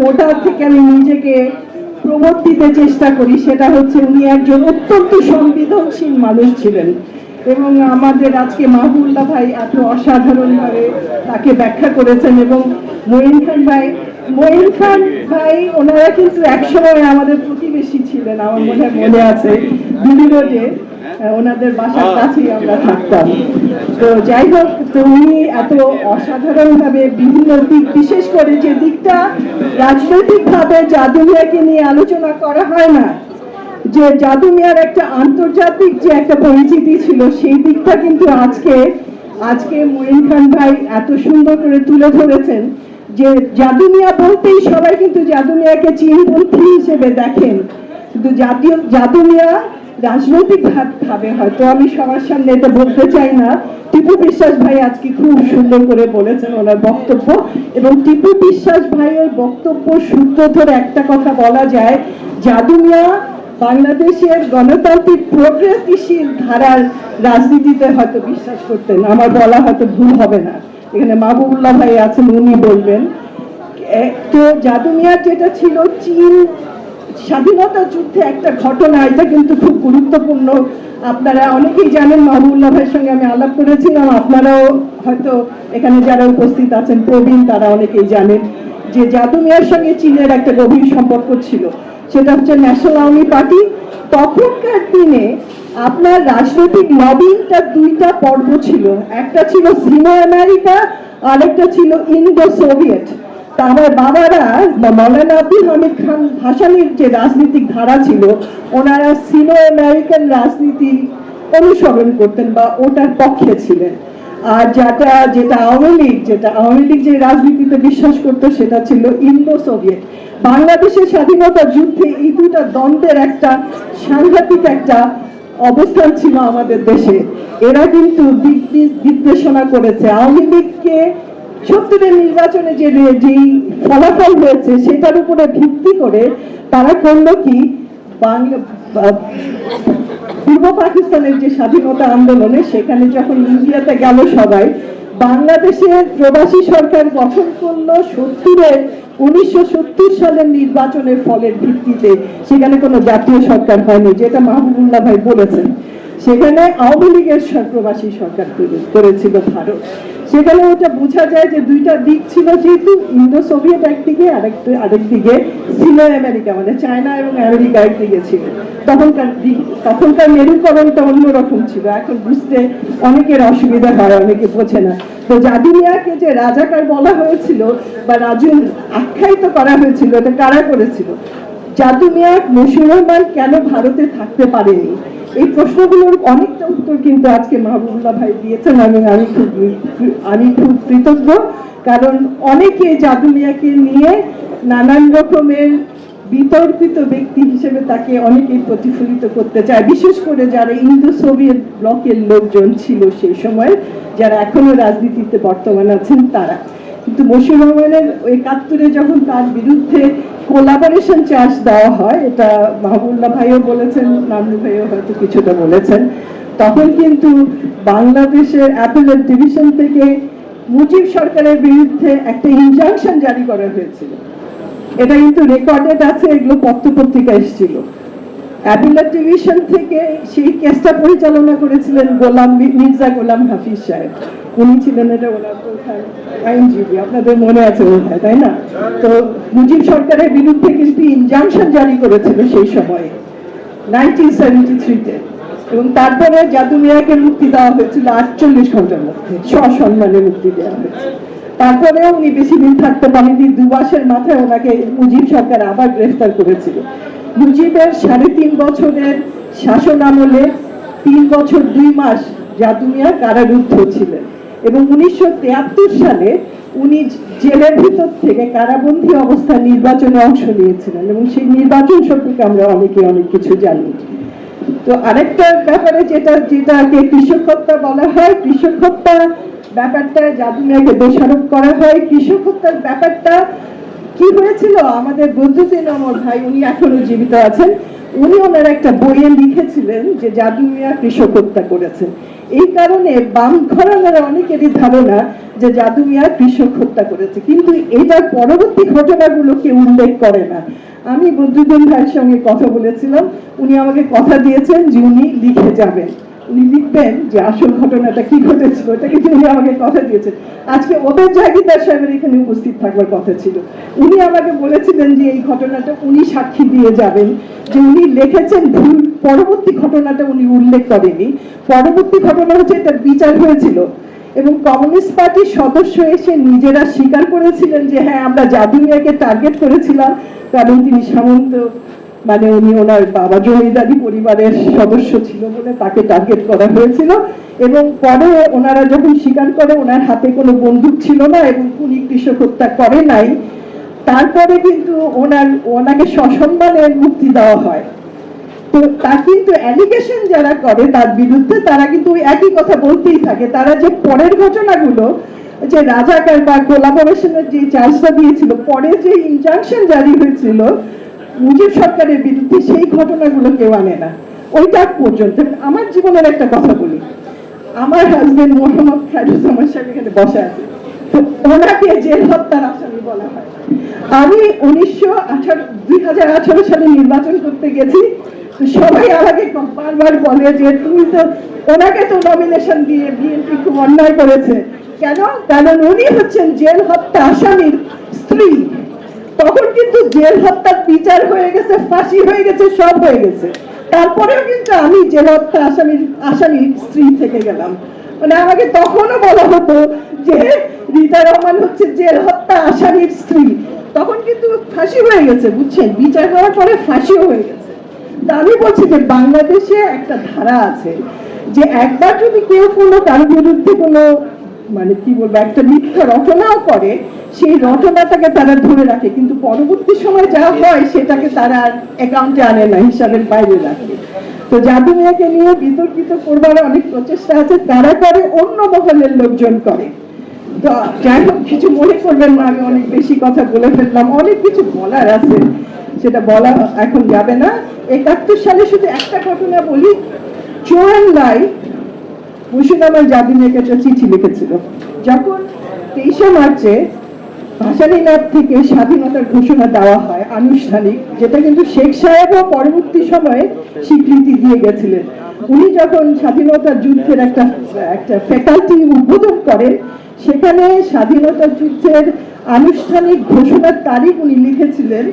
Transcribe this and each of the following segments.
ওটা থেকে আমি নিজেকে প্রমোট দিতে চেষ্টা করি সেটা হচ্ছে উনি একজন অত্যন্ত সংবেদনশীল মানুষ ছিলেন। এবং আমাদের আজকে মাহবুল্লাহ ভাই এত অসাধারণভাবে তাকে ব্যাখ্যা করেছেন এবং মঈন খান ভাই মঈন খান ভাই ওনারা কিন্তু একসময় আমাদের প্রতিবেশী ছিলেন আমার মনে মনে আছে আহ, ওনাদের বাসার কাছেই আমরা থাকতাম। তো যাই হোক তো উনি এত অসাধারণ ভাবে বিভিন্ন দিক বিশেষ করে যে দিকটা রাজনৈতিক ভাবে জাদুমিয়াকে নিয়ে আলোচনা করা হয় না যে জাদু মিয়ার একটা আন্তর্জাতিক যে একটা পরিচিতি ছিল সেই দিকটা কিন্তু আজকে আজকে মঈন খান ভাই এত সুন্দর করে তুলে ধরেছেন যে জাদু মিয়া বলতেই সবাই কিন্তু জাদু মিয়াকে চীনপন্থী হিসেবে দেখেন। কিন্তু জাতীয় জাদু রাজনৈতিক ভাব- ভাবে হয়তো আমি সবার সামনে এটা বলতে চাই না। টিপু বিশ্বাস ভাই আজকে খুব সুন্দর করে বলেছেন ওনার বক্তব্য। এবং টিপু বিশ্বাস ভাইয়ের বক্তব্য সূত্র ধরে একটা কথা বলা যায়, জাদু মিয়া বাংলাদেশের গণতান্ত্রিক প্রগতিশীল ধারার রাজনীতিতে হয়তো বিশ্বাস করতেন আমার বলা হয়তো ভুল হবে না। এখানে মাহবুবুল্লাহ ভাই আছেন, উনি বলবেন তো জাদু মিয়ার যেটা ছিল চীন স্বাধীনতা যুদ্ধে একটা ঘটনা, এটা কিন্তু খুব গুরুত্বপূর্ণ। আপনারা অনেকেই জানেন মাহবুবুল্লাহ ভাইয়ের সঙ্গে আমি আলাপ করেছিলাম। আপনারাও হয়তো এখানে যারা উপস্থিত আছেন, প্রবীণ, তারা অনেকেই জানেন যে জাদু মিয়ার সঙ্গে চীনের একটা গভীর সম্পর্ক ছিল। সেটা হচ্ছে ন্যাশনাল আর্মি পার্টি তখনকার দিনে আপনার রাজনৈতিক লবিংটা দুইটা পর্ব ছিল। একটা ছিল সিনো আমেরিকা আরেকটা ছিল ইন্দো সোভিয়েত তা আমার বাবারা বা মৌলানা আব্দুল হামিদ খান ভাসানির যে রাজনৈতিক ধারা ছিল, ওনারা সিনো আমেরিকান রাজনীতি অনুসরণ করতেন বা ওটার পক্ষে ছিলেন। আর যেটা যেটা আওয়ামী লীগ, যেটা আওয়ামী লীগ যে রাজনীতিতে বিশ্বাস করতো, সেটা ছিল ইন্দো সোভিয়েত বাংলাদেশের স্বাধীনতা যুদ্ধে এই দুটা দ্বন্দ্বের একটা সাংঘাতিক একটা অবস্থান ছিল আমাদের দেশে। এরা কিন্তু নির্দেশনা করেছে। আওয়ামী লীগকে সত্তরের নির্বাচনে যে যেই ফলাফল হয়েছে, সেটার উপরে ভিত্তি করে তারা করল কি? পূর্ব পাকিস্তানের যে স্বাধীনতা আন্দোলনে, সেখানে যখন ইন্ডিয়াতে গেল সবাই, বাংলাদেশের প্রবাসী সরকার গঠন করল সত্তরের, উনিশশো সত্তর সালের নির্বাচনের ফলের ভিত্তিতে। সেখানে কোনো জাতীয় সরকার হয়নি, যেটা মাহবুবুল্লাহ ভাই বলেছেন। সেখানে আওয়ামী লীগের প্রবাসী সরকার করেছিল ভারত। সেখানে ওটা বোঝা যায় যে দুইটা দিক ছিল, যেহেতু ইন্দো সোভিয়েত একদিকে আরেক আরেক দিকে সিনো আমেরিকা মানে চায়না এবং আমেরিকা একদিকে ছিল। তখনকার দিক- তখনকার মেরুকরণটা অন্যরকম ছিল। এখন বুঝতে অনেকের অসুবিধা হয়, অনেকে বোঝে না। তো জাদিনিয়াকে যে রাজাকার বলা হয়েছিল বা রাজু আখ্যায়িত করা হয়েছিল, এটা কারা করেছিল? জাদু মিয়া মশিউর রহমান কেন ভারতে থাকতে পারেনি? এই প্রশ্নগুলোর অনেকটা উত্তর কিন্তু আজকে মাহবুবুল্লাহ ভাই দিয়েছেন এবং আমি খুব আমি খুব কৃতজ্ঞ। কারণ অনেকে জাদু মিয়াকে নিয়ে নানান রকমের বিতর্কিত ব্যক্তি হিসেবে তাকে অনেকেই প্রতিফলিত করতে চায়। বিশেষ করে যারা ইন্দো সোভিয়েত ব্লকের লোকজন ছিল সেই সময়, যারা এখনও রাজনীতিতে বর্তমান আছেন তারা। কিন্তু মশিউর রহমানের একাত্তরে যখন তার বিরুদ্ধে কোলাবোরেশন চার্জ দেওয়া হয়, এটা মাহবুল্লাহ ভাইও বলেছেন নামলু ভাইও হয়তো কিছুটা বলেছেন। তখন কিন্তু বাংলাদেশের অ্যাপেলের ডিভিশন থেকে মুজিব সরকারের বিরুদ্ধে একটা ইনজাংশন জারি করা হয়েছিল। এটা কিন্তু রেকর্ডেড আছে, এগুলো পত্র পত্রিকা এসেছিল। ডিভিশন থেকে সেই কেসটা পরিচালনা করেছিলেন গোলাম মির্জা গোলাম হাফিজ সাহেব। উনি ছিলেন এটা ওনার প্রধান আইনজীবী। আপনাদের মনে আছে বোধ হয় তাই না? তো মুজিব সরকারের বিরুদ্ধে ইনজাংশন জারি করেছিল সেই সময়ে নাইনটিন সেভেন্টি থ্রিতে এবং তারপরে জাদু মিয়াকে মুক্তি দেওয়া হয়েছিল আটচল্লিশ ঘণ্টার মধ্যে, সসম্মানে মুক্তি দেওয়া হয়েছে। তারপরে উনি বেশি দিন থাকতে পারেননি, দু মাসের মাথায় ওনাকে মুজিব সরকার আবার গ্রেফতার করেছিল। মুজিবের সাড়ে তিন বছরের শাসন আমলে তিন বছর দুই মাস জাদু মিয়া কারারুদ্ধ ছিলেন এবং উনিশশো সালে উনি জেলের ভিতর থেকে কারাবন্দী অবস্থায় নির্বাচনে অংশ নিয়েছিলেন এবং সেই নির্বাচন সম্পর্কে আমরা অনেকে অনেক কিছু জানি। তো আরেকটা ব্যাপারে যেটা, যেটাকে কৃষক হত্যা বলা হয়, কৃষক হত্যা ব্যাপারটা জাদুমিয়াকে দোষারোপ করা হয়। কৃষক হত্যার ব্যাপারটা কি হয়েছিল? আমাদের বৈদ্যুতিন অমর ভাই, উনি এখনও জীবিত আছেন। উনি ওনার একটা বইয়ে লিখেছিলেন যে, জাদু মিয়া কৃষক হত্যা করেছেন। এই কারণে বাম ঘরানার অনেকেরই ধারণা যে, জাদু মিয়া কৃষক হত্যা করেছে। কিন্তু এটার পরবর্তী ঘটনাগুলোকে উল্লেখ করে না। আমি বদ্রুদ্দিন ভাইয়ের সঙ্গে কথা বলেছিলাম। উনি আমাকে কথা দিয়েছেন যে, উনি লিখে যাবেন। উনি যে আসল ঘটনাটা কি ঘটেছিল উনি আমাকে কথা দিয়েছেন। আজকে ওদের সাহেবের এখানে উপস্থিত থাকবার কথা ছিল। উনি আমাকে বলেছিলেন যে এই ঘটনাটা উনি সাক্ষী দিয়ে যাবেন, যে উনি লিখেছেন ভুল, পরবর্তী ঘটনাটা উনি উল্লেখ করেনি পরবর্তী ঘটনা হচ্ছে এটার বিচার হয়েছিল এবং কমিউনিস্ট পার্টির সদস্য এসে নিজেরা স্বীকার করেছিলেন যে হ্যাঁ আমরা জাদুমিয়াকে টার্গেট করেছিলাম, কারণ তিনি সামন্ত মানে উনি ওনার বাবা জমিদারি পরিবারের সদস্য ছিল বলে তাকে টার্গেট করা হয়েছিল এবং পরে ওনারা যখন স্বীকার করে ওনার হাতে কোনো বন্দুক ছিল না এবং উনি কৃষক হত্যা করে নাই, তারপরে কিন্তু ওনার, ওনাকে সসম্মানে মুক্তি দেওয়া হয়। তো তা কিন্তু অ্যালিগেশন যারা করে তার বিরুদ্ধে তারা কিন্তু একই কথা বলতেই থাকে। তারা যে পরের ঘটনাগুলো, যে রাজাকার বা কোলাবোরেশনের যে চার্জটা দিয়েছিল, পরে যে ইনজাংশন জারি হয়েছিল মুজিব সরকারের বিরুদ্ধে সেই ঘটনাগুলো কেউ আনে না। ওইটা পর্যন্ত। আমার জীবনের একটা কথা বলি। আমার হাজবেন্ড মোহাম্মদ খায়রুজ্জামান সাহেব এখানে বসে আছে। ওনাকে জেল হত্যার আসামি বলা হয়। আমি উনিশশো আঠারো, দুই হাজার আঠারো সালে নির্বাচন করতে গেছি। সবাই আমাকে বারবার বলে যে, তুমি তো ওনাকে তো নমিনেশন দিয়ে বিএনপি খুব অন্যায় করেছে। কেন? কারণ উনি হচ্ছেন জেল হত্যা আসামির স্ত্রী। তখন কিন্তু জেল হত্যার বিচার হয়ে গেছে, ফাঁসি হয়ে গেছে, সব হয়ে গেছে। তারপরেও কিন্তু আমি জেল হত্যা আসামির আসামির স্ত্রী থেকে গেলাম। মানে আমাকে তখনও বলা হতো যে রীতা রহমান হচ্ছে জেল হত্যা আসামির স্ত্রী। তখন কিন্তু ফাঁসি হয়ে গেছে, বুঝছেন? বিচার হওয়ার পরে ফাঁসিও হয়ে গেছে। আমি বলছি যে বাংলাদেশে একটা ধারা আছে যে একবার যদি কেউ কোনো কারও বিরুদ্ধে কোনো মানে কি বলব, একটা মিথ্যা রচনাও করে, সেই রচনাটাকে তারা ধরে রাখে। কিন্তু পরবর্তী সময় যা হয়, সেটাকে তারা অ্যাকাউন্টে আনে না, হিসাবের বাইরে রাখে। তো জাদু মিয়াকে নিয়ে বিতর্কিত করবার অনেক প্রচেষ্টা আছে, তারা করে, অন্য মহলের লোকজন করে। তো যাই হোক, কিছু মনে করবেন না, আমি অনেক বেশি কথা বলে ফেললাম। অনেক কিছু বলার আছে, সেটা বলা এখন যাবে না। একাত্তর সালে শুধু একটা ঘটনা বলি চোরান লাই মুর্শিদাবাদ জাদিনেকে একটা চিঠি লিখেছিল। যখন তেইশে মার্চে ভাসানীনাথ থেকে স্বাধীনতার ঘোষণা দেওয়া হয় আনুষ্ঠানিক, যেটা কিন্তু শেখ সাহেবও পরবর্তী সময়ে স্বীকৃতি দিয়ে গেছিলেন। উনি যখন স্বাধীনতা যুদ্ধের একটা একটা ফ্যাকাল্টি উদ্বোধন করেন, সেখানে স্বাধীনতা যুদ্ধের আনুষ্ঠানিক ঘোষণার তারিখ উনি লিখেছিলেন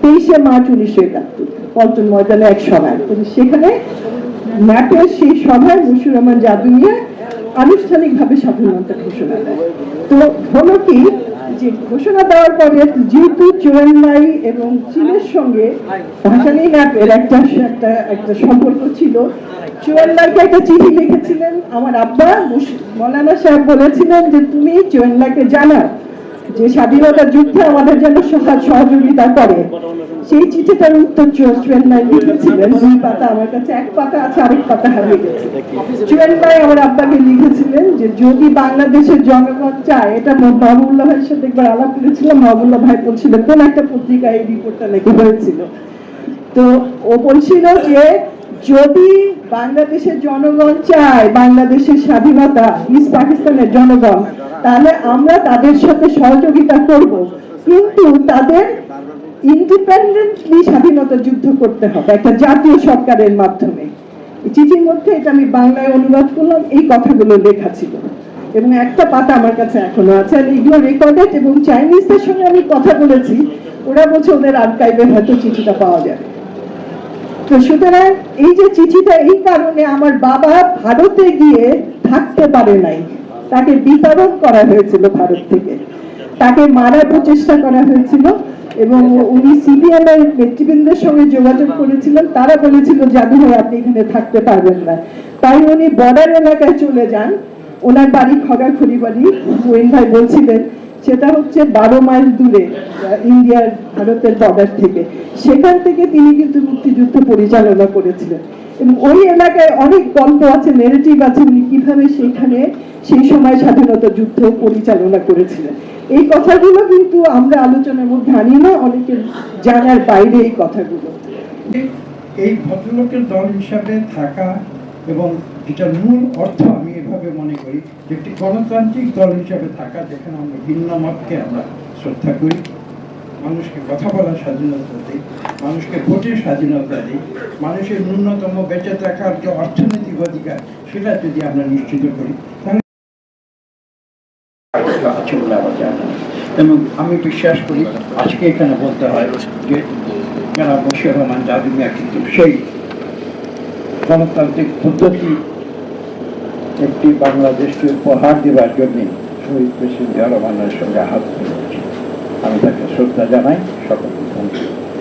তেইশে মার্চ উনিশশো একাত্তর, পল্টন ময়দানে এক সভায়। তো সেখানে ন্যাপের সেই সভায় মুশিউর রহমান জাদুনিয়া আনুষ্ঠানিকভাবে স্বাধীনতা ঘোষণা তো হলো কি যে ঘোষণা দেওয়ার পরে যেহেতু চুয়ান্নাই এবং চীনের সঙ্গে ভাসানী ন্যাপের একটা একটা একটা সম্পর্ক ছিল, চুয়ান্নাইকে একটা চিঠি লিখেছিলেন। আমার আব্বা মৌলানা সাহেব বলেছিলেন যে, তুমি চুয়ান্নাকে জানাও যে স্বাধীনতা যুদ্ধে আমাদের জন্য সহায় সহযোগিতা করে, সেই চিঠিটার উত্তর চুয়ান ভাই লিখেছিলেন, দুই পাতা আমার কাছে, এক পাতা আছে, আরেক পাতা হারিয়ে গেছে। চুয়ান ভাই আমার আব্বাকে লিখেছিলেন যে, যদি বাংলাদেশের জনগণ চায়, এটা মাহবুল্লাহ ভাইয়ের সাথে একবার আলাপ করেছিলাম মাহবুল্লাহ ভাই বলছিলেন, কোন একটা পত্রিকায় এই রিপোর্টটা নাকি হয়েছিল? তো ও বলছিল যে যদি বাংলাদেশের জনগণ চায় বাংলাদেশের স্বাধীনতা ইস্ট পাকিস্তানের জনগণ, তাহলে আমরা তাদের সাথে সহযোগিতা করব। কিন্তু তাদের ইন্ডিপেন্ডেন্টলি স্বাধীনতা যুদ্ধ করতে হবে, একটা জাতীয় সরকারের মাধ্যমে। চিঠির মধ্যে এটা আমি বাংলায় অনুবাদ করলাম, এই কথাগুলো লেখা ছিল। এবং একটা পাতা আমার কাছে এখনও আছে, আর এগুলো রেকর্ডেড এবং চাইনিজদের সঙ্গে আমি কথা বলেছি। ওরা বলছে ওদের আর্কাইভে হয়তো চিঠিটা পাওয়া যাবে। তো সুতরাং এই যে চিঠিটা এই কারণে আমার বাবা ভারতে গিয়ে থাকতে পারে নাই। তাকে বিতরণ করা হয়েছিল ভারত থেকে। তাকে মারার প্রচেষ্টা করা হয়েছিল এবং উনি সিবিএম নেতৃবৃন্দের সঙ্গে যোগাযোগ করেছিলেন। তারা বলেছিল জাদু আপনি এখানে থাকতে পারবেন না। তাই উনি বর্ডার এলাকায় চলে যান। ওনার বাড়ি খগাখড়ি বাড়ি। ওয়েন ভাই বলছিলেন সেটা হচ্ছে বারো মাইল দূরে ইন্ডিয়ার ভারতের বর্ডার থেকে। সেখান থেকে তিনি কিন্তু মুক্তিযুদ্ধ পরিচালনা করেছিলেন। এবং ওই এলাকায় অনেক গল্প আছে নেগেটিভ আছে, উনি কীভাবে সেখানে সেই সময় স্বাধীনতা যুদ্ধ পরিচালনা করেছিলেন। এই কথাগুলো কিন্তু আমরা আলোচনার মধ্যে আনি না, অনেকের জানার বাইরে এই কথাগুলো। এই ভদ্রলোকের দল হিসাবে থাকা এবং এটার মূল অর্থ আমি এভাবে মনে করি যে একটি গণতান্ত্রিক দল হিসাবে থাকা যেখানে আমরা ভিন্ন মতকে আমরা শ্রদ্ধা করি, মানুষকে কথা বলার স্বাধীনতা দিই, মানুষকে ভোটের স্বাধীনতা দিই, মানুষের ন্যূনতম বেঁচে থাকার যে অর্থনৈতিক অধিকার সেটা যদি আমরা নিশ্চিত করি, তাহলে। এবং আমি বিশ্বাস করি, আজকে এখানে বলতে হয় যে যারা বশির রহমান জাদুমিয়া কিন্তু সেই গণতান্ত্রিক পদ্ধতি একটি বাংলাদেশকে উপহার দেওয়ার জন্য শহীদ প্রেসিডেন্ট রহমানের সঙ্গে হাত ধরেছি আমি তাকে শ্রদ্ধা জানাই। সকলকে ধন্যবাদ।